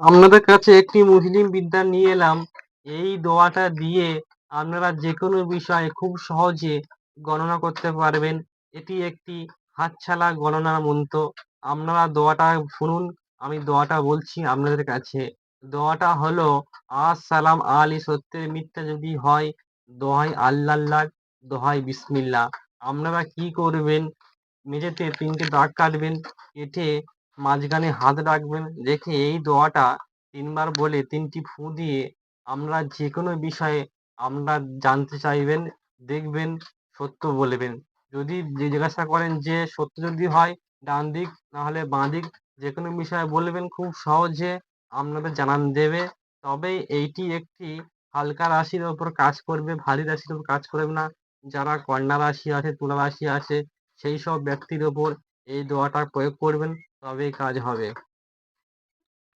আপনাদের কাছে একটি মুসলিম বিদ্যা নিয়ে এলাম। এই দোয়াটা দিয়ে আপনারা যে কোনো বিষয়ে খুব সহজে গণনা করতে পারবেন। এটি একটি হাতছাড়া গণনার মন্ত্র। আপনারা দোয়াটা শুনুন, আমি দোয়াটা বলছি আপনাদের কাছে। দোয়াটা হলো, আসসালাম আলী সত্যের মিথ্যা যদি হয়, দোহাই আল্লাহ দোহাই বিসমিল্লাহ। আপনারা কি করবেন? মেঝেতে তিনটে দাগ কাটবেন, কেটে মাঝখানে হাত রাখবেন, রেখে এই দোয়াটা তিনবার বলে তিনটি ফুঁ দিয়ে আমরা যে কোনো বিষয়ে আমরা জানতে চাইবেন, দেখবেন, সত্য বলবেন। যদি জিজ্ঞাসা করেন যে সত্য যদি হয়, ডান দিক নাহলে বাঁ দিক যে কোনো বিষয়ে বলবেন, খুব সহজে আপনাদের জানান দেবে। তবে এইটি একটি হালকা রাশির ওপর কাজ করবে, ভারী রাশির ওপর কাজ করবে না। যারা কন্যা রাশি আছে, তুলা রাশি আছে, সেই সব ব্যক্তির ওপর এই দোয়াটা প্রয়োগ করবেন। তবেই কাজ হবে